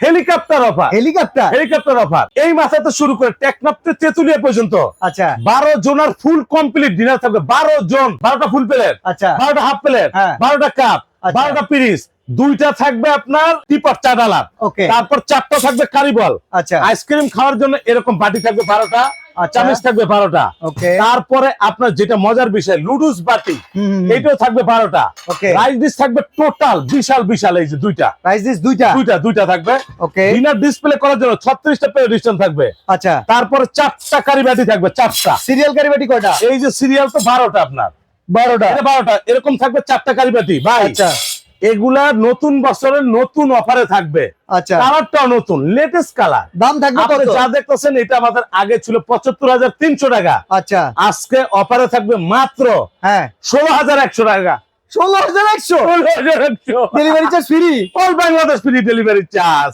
Helicopter offer helicopter helicopter offer এই মাসে তো শুরু করে টেকনাফতে তেতুলিয়া পর্যন্ত। আচ্ছা। বারো জনের ফুল কমপ্লিট ডিনার থাকবে। বারো জন বারোটা ফুল প্লেট আচ্ছা। বারোটা হাফ প্লেট হ্যাঁ। বারোটা কাপ আচ্ছা। বারোটা পিরিস দুইটা থাকবে আপনার টিপার চা ডালার। ওকে তারপর চারটা থাকবে কারিবল আচ্ছা। আইসক্রিম খাওয়ার জন্য এরকম বাটি থাকবে বারোটা। চামিচ থাকবে বারোটা। তারপরে আপনার যেটা মজার বিষয় লুডুস বাটি এইটাও থাকবে বারোটা। রাইস ডিশ থাকবে টোটাল বিশাল বিশাল এই যে দুইটা। প্রাইস দিস দুইটা? দুইটা দুইটা থাকবে। ওকে। ডিনার ডিসপ্লে করার জন্য ছত্রিশটা পেরিস্টন থাকবে। আচ্ছা। তারপরে চারটা কারি বাটি থাকবে চারটা। সিরিয়াল কারিবাটি কয়টা? এই যে সিরিয়াল তো বারোটা আপনার। বারোটা। বারোটা এরকম থাকবে চারটা কারি বাটি ভাই। আচ্ছা। এগুলা নতুন বছরের নতুন অফারে থাকবে। আচ্ছা। কালারটাও নতুন লেটেস্ট কালার। দাম থাকবে কত? যা দেখতেছেন এটা আমাদের আগে ছিল পঁচাত্তর হাজার তিনশো টাকা। আচ্ছা। আজকে অফারে থাকবে মাত্র হ্যাঁ। ষোলো হাজার একশো টাকা। ষোলো হাজার একশো? ষোলো হাজার একশো। Delivery charge free all Bangladesh free delivery charge